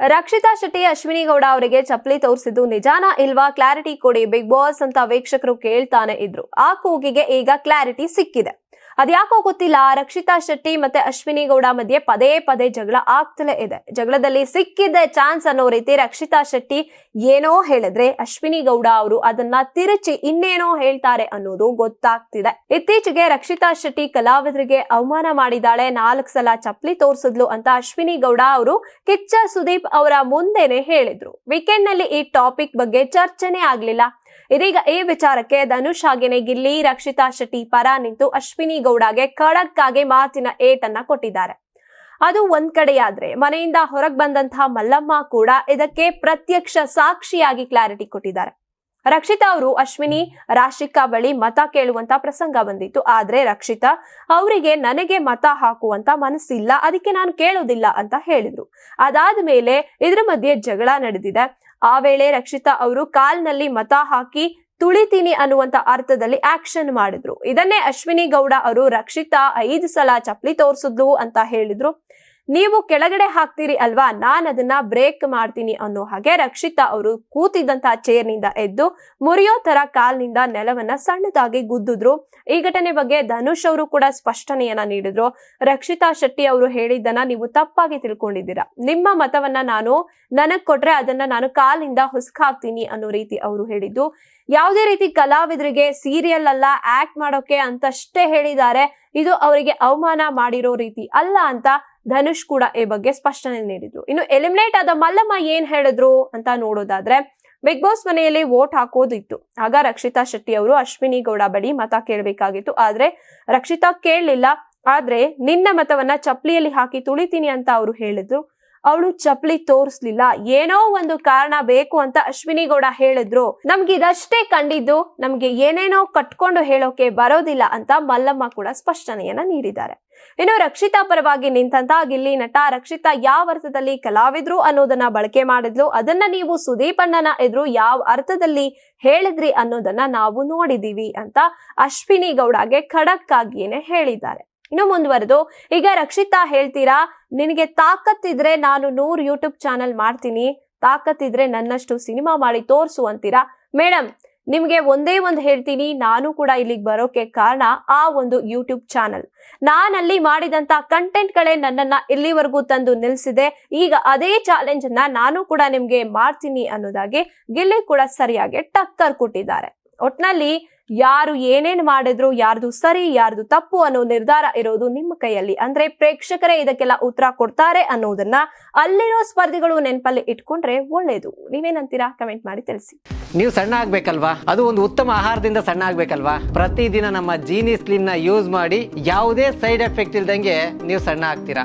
ರಕ್ಷಿತಾ ಶೆಟ್ಟಿ, ಅಶ್ವಿನಿ ಗೌಡ ಅವರಿಗೆ ಚಪ್ಪಲಿ ತೋರಿಸಿದ್ದು ನಿಜಾನ ಇಲ್ವಾ? ಕ್ಲಾರಿಟಿ ಕೊಡಿ, ಬಿಗ್ ಬಾಸ್ ಅಂತ ವೀಕ್ಷಕರು ಕೇಳ್ತಾನೆ ಇದ್ರು. ಆ ಕೂಗಿಗೆ ಈಗ ಕ್ಲಾರಿಟಿ ಸಿಕ್ಕಿದೆ. ಅದ್ಯಾಕೋ ಗೊತ್ತಿಲ್ಲ, ರಕ್ಷಿತಾ ಶೆಟ್ಟಿ ಮತ್ತೆ ಅಶ್ವಿನಿ ಗೌಡ ಮಧ್ಯೆ ಪದೇ ಪದೇ ಜಗಳ ಆಗ್ತಲೇ ಇದೆ. ಜಗಳದಲ್ಲಿ ಸಿಕ್ಕಿದೆ ಚಾನ್ಸ್ ಅನ್ನೋ ರೀತಿ ರಕ್ಷಿತಾ ಶೆಟ್ಟಿ ಏನೋ ಹೇಳಿದ್ರೆ ಅಶ್ವಿನಿ ಗೌಡ ಅವರು ಅದನ್ನ ತಿರುಚಿ ಇನ್ನೇನೋ ಹೇಳ್ತಾರೆ ಅನ್ನೋದು ಗೊತ್ತಾಗ್ತಿದೆ. ಇತ್ತೀಚೆಗೆ ರಕ್ಷಿತಾ ಶೆಟ್ಟಿ ಕಲಾವಿದರಿಗೆ ಅವಮಾನ ಮಾಡಿದಾಳೆ ನಾಲ್ಕು ಸಲ ಚಪ್ಪಲಿ ತೋರಿಸಿದ್ಲು ಅಂತ ಅಶ್ವಿನಿ ಗೌಡ ಅವರು ಕಿಚ್ಚ ಸುದೀಪ್ ಅವರ ಮುಂದೆನೆ ಹೇಳಿದ್ರು. ವೀಕೆಂಡ್ನಲ್ಲಿ ಈ ಟಾಪಿಕ್ ಬಗ್ಗೆ ಚರ್ಚೆನೆ ಆಗ್ಲಿಲ್ಲ. ಇದೀಗ ಈ ವಿಚಾರಕ್ಕೆ ಧನುಷ್ ಹಾಗೇನೆ ಗಿಲ್ಲಿ, ರಕ್ಷಿತಾ ಶೆಟ್ಟಿ ಪರ ನಿಂತು ಅಶ್ವಿನಿ ಗೌಡಗೆ ಖಡಕ್ ಆಗಿ ಮಾತಿನ ಏಟನ್ನ ಕೊಟ್ಟಿದ್ದಾರೆ. ಅದು ಒಂದ್ ಕಡೆಯಾದ್ರೆ ಮನೆಯಿಂದ ಹೊರಗ್ ಬಂದಂತಹ ಮಲ್ಲಮ್ಮ ಕೂಡ ಇದಕ್ಕೆ ಪ್ರತ್ಯಕ್ಷ ಸಾಕ್ಷಿಯಾಗಿ ಕ್ಲಾರಿಟಿ ಕೊಟ್ಟಿದ್ದಾರೆ. ರಕ್ಷಿತಾ ಅವರು ಅಶ್ವಿನಿ, ರಾಶಿಕಾ ಬಳಿ ಮತ ಕೇಳುವಂತ ಪ್ರಸಂಗ ಬಂದಿತ್ತು. ಆದ್ರೆ ರಕ್ಷಿತಾ ಅವರಿಗೆ ನನಗೆ ಮತ ಹಾಕುವಂತ ಮನಸ್ಸಿಲ್ಲ, ಅದಕ್ಕೆ ನಾನು ಕೇಳೋದಿಲ್ಲ ಅಂತ ಹೇಳಿದ್ರು. ಅದಾದ ಮೇಲೆ ಇದ್ರ ಮಧ್ಯೆ ಜಗಳ ನಡೆದಿದೆ. ಆ ವೇಳೆ ರಕ್ಷಿತಾ ಅವರು ಕಾಲ್ನಲ್ಲಿ ಮತ ಹಾಕಿ ತುಳಿತೀನಿ ಅನ್ನುವಂತ ಅರ್ಥದಲ್ಲಿ ಆಕ್ಷನ್ ಮಾಡಿದ್ರು. ಇದನ್ನೇ ಅಶ್ವಿನಿ ಗೌಡ ಅವರು ರಕ್ಷಿತಾ ಐದು ಸಲ ಚಪ್ಪಲಿ ತೋರಿಸಿದ್ಲು ಅಂತ ಹೇಳಿದ್ರು. ನೀವು ಕೆಳಗಡೆ ಹಾಕ್ತೀರಿ ಅಲ್ವಾ? ನಾನು ಅದನ್ನ ಬ್ರೇಕ್ ಮಾಡ್ತೀನಿ ಅನ್ನೋ ಹಾಗೆ ರಕ್ಷಿತಾ ಅವರು ಚೇರ್ನಿಂದ ಎದ್ದು ಮುರಿಯೋ ತರ ಕಾಲ್ನಿಂದ ನೆಲವನ್ನ ಸಣ್ಣದಾಗಿ ಗುದ್ದಿದ್ರು. ಈ ಘಟನೆ ಬಗ್ಗೆ ಧನುಷ್ ಅವರು ಕೂಡ ಸ್ಪಷ್ಟನೆಯನ್ನ ನೀಡಿದ್ರು. ರಕ್ಷಿತಾ ಶೆಟ್ಟಿ ಅವರು ಹೇಳಿದ್ದನ್ನ ನೀವು ತಪ್ಪಾಗಿ ತಿಳ್ಕೊಂಡಿದ್ದೀರಾ. ನಿಮ್ಮ ಮತವನ್ನ ನಾನು ನನಗ್ ಕೊಟ್ರೆ ಅದನ್ನ ನಾನು ಕಾಲಿಂದ ಹುಸ್ಕಾಕ್ತೀನಿ ಅನ್ನೋ ರೀತಿ ಅವರು ಹೇಳಿದ್ದು. ಯಾವುದೇ ರೀತಿ ಕಲಾವಿದರಿಗೆ ಸೀರಿಯಲ್ ಅಲ್ಲ ಆಕ್ಟ್ ಮಾಡೋಕೆ ಅಂತಷ್ಟೇ ಹೇಳಿದ್ದಾರೆ. ಇದು ಅವರಿಗೆ ಅವಮಾನ ಮಾಡಿರೋ ರೀತಿ ಅಲ್ಲ ಅಂತ ಧನುಷ್ ಕೂಡ ಈ ಬಗ್ಗೆ ಸ್ಪಷ್ಟನೆ ನೀಡಿದ್ರು. ಇನ್ನು ಎಲಿಮಿನೇಟ್ ಆದ ಮಲ್ಲಮ್ಮ ಏನ್ ಹೇಳಿದ್ರು ಅಂತ ನೋಡೋದಾದ್ರೆ ಬಿಗ್ ಬಾಸ್ ಮನೆಯಲ್ಲಿ ವೋಟ್ ಹಾಕೋದಿತ್ತು. ಆಗ ರಕ್ಷಿತಾ ಶೆಟ್ಟಿ ಅವರು ಅಶ್ವಿನಿ ಗೌಡ ಬಳಿ ಮತ ಕೇಳಬೇಕಾಗಿತ್ತು. ಆದ್ರೆ ರಕ್ಷಿತಾ ಕೇಳಲಿಲ್ಲ. ಆದ್ರೆ ನಿನ್ನ ಮತವನ್ನ ಚಪ್ಲಿಯಲ್ಲಿ ಹಾಕಿ ತುಳಿತೀನಿ ಅಂತ ಅವರು ಹೇಳಿದ್ರು. ಅವಳು ಚಪ್ಪಲಿ ತೋರಿಸ್ಲಿಲ್ಲ. ಏನೋ ಒಂದು ಕಾರಣ ಬೇಕು ಅಂತ ಅಶ್ವಿನಿ ಗೌಡ ಹೇಳಿದ್ರು. ನಮ್ಗೆ ಇದಷ್ಟೇ ಕಂಡಿದ್ದು, ನಮ್ಗೆ ಏನೇನೋ ಕಟ್ಕೊಂಡು ಹೇಳೋಕೆ ಬರೋದಿಲ್ಲ ಅಂತ ಮಲ್ಲಮ್ಮ ಕೂಡ ಸ್ಪಷ್ಟನೆಯನ್ನ ನೀಡಿದ್ದಾರೆ. ಇನ್ನು ರಕ್ಷಿತಾ ಪರವಾಗಿ ನಿಂತಂತ ಗಿಲ್ಲಿ ನಟ ರಕ್ಷಿತಾ ಯಾವ ಅರ್ಥದಲ್ಲಿ ಕಲಾವಿದ್ರು ಅನ್ನೋದನ್ನ ಬಳಕೆ ಮಾಡಿದ್ಲು, ಅದನ್ನ ನೀವು ಸುದೀಪ್ ಅಣ್ಣನ ಎದುರು ಯಾವ ಅರ್ಥದಲ್ಲಿ ಹೇಳಿದ್ರಿ ಅನ್ನೋದನ್ನ ನಾವು ನೋಡಿದೀವಿ ಅಂತ ಅಶ್ವಿನಿ ಗೌಡಗೆ ಖಡಕ್ ಆಗಿಯೇನೆ ಹೇಳಿದ್ದಾರೆ. ಇನ್ನು ಮುಂದುವರೆದು, ಈಗ ರಕ್ಷಿತಾ ಹೇಳ್ತೀರಾ, ನಿನಗೆ ತಾಕತ್ತಿದ್ರೆ ನಾನು ನೂರು ಯೂಟ್ಯೂಬ್ ಚಾನೆಲ್ ಮಾಡ್ತೀನಿ, ತಾಕತ್ತಿದ್ರೆ ನನ್ನಷ್ಟು ಸಿನಿಮಾ ಮಾಡಿ ತೋರಿಸು ಅಂತೀರಾ? ಮೇಡಮ್ ನಿಮ್ಗೆ ಒಂದೇ ಒಂದು ಹೇಳ್ತೀನಿ, ನಾನು ಕೂಡ ಇಲ್ಲಿಗೆ ಬರೋಕೆ ಕಾರಣ ಆ ಒಂದು ಯೂಟ್ಯೂಬ್ ಚಾನಲ್ ನಾನಲ್ಲಿ ಮಾಡಿದಂತ ಕಂಟೆಂಟ್ಗಳೇ ನನ್ನನ್ನ ಇಲ್ಲಿವರೆಗೂ ತಂದು ನಿಲ್ಸಿದೆ, ಈಗ ಅದೇ ಚಾಲೆಂಜ್ ಅನ್ನ ನಾನು ಕೂಡ ನಿಮ್ಗೆ ಮಾಡ್ತೀನಿ ಅನ್ನೋದಾಗಿ ಗಿಲ್ಲಿ ಕೂಡ ಸರಿಯಾಗಿ ಟಕ್ಕರ್ ಕೊಟ್ಟಿದ್ದಾರೆ. ಒಟ್ನಲ್ಲಿ ಯಾರು ಏನೇನ್ ಮಾಡಿದ್ರು, ಯಾರ್ದು ಸರಿ, ಯಾರ್ದು ತಪ್ಪು ಅನ್ನೋ ನಿರ್ಧಾರ ಇರೋದು ನಿಮ್ಮ ಕೈಯಲ್ಲಿ. ಅಂದ್ರೆ ಪ್ರೇಕ್ಷಕರೇ ಇದಕ್ಕೆಲ್ಲ ಉತ್ತರ ಕೊಡ್ತಾರೆ ಅನ್ನೋದನ್ನ ಅಲ್ಲಿರೋ ಸ್ಪರ್ಧಿಗಳು ನೆನಪಲ್ಲಿ ಇಟ್ಕೊಂಡ್ರೆ ಒಳ್ಳೇದು. ನೀವೇನಂತೀರಾ? ಕಮೆಂಟ್ ಮಾಡಿ ತಿಳಿಸಿ. ನೀವು ಸಣ್ಣ ಆಗ್ಬೇಕಲ್ವಾ? ಅದು ಒಂದು ಉತ್ತಮ ಆಹಾರದಿಂದ ಸಣ್ಣ ಆಗ್ಬೇಕಲ್ವಾ? ಪ್ರತಿದಿನ ನಮ್ಮ ಜೀನಿ ಸ್ಲಿಮ್ನ ಯೂಸ್ ಮಾಡಿ ಯಾವುದೇ ಸೈಡ್ ಎಫೆಕ್ಟ್ ಇಲ್ದಂಗೆ ನೀವು ಸಣ್ಣ ಆಗ್ತೀರಾ?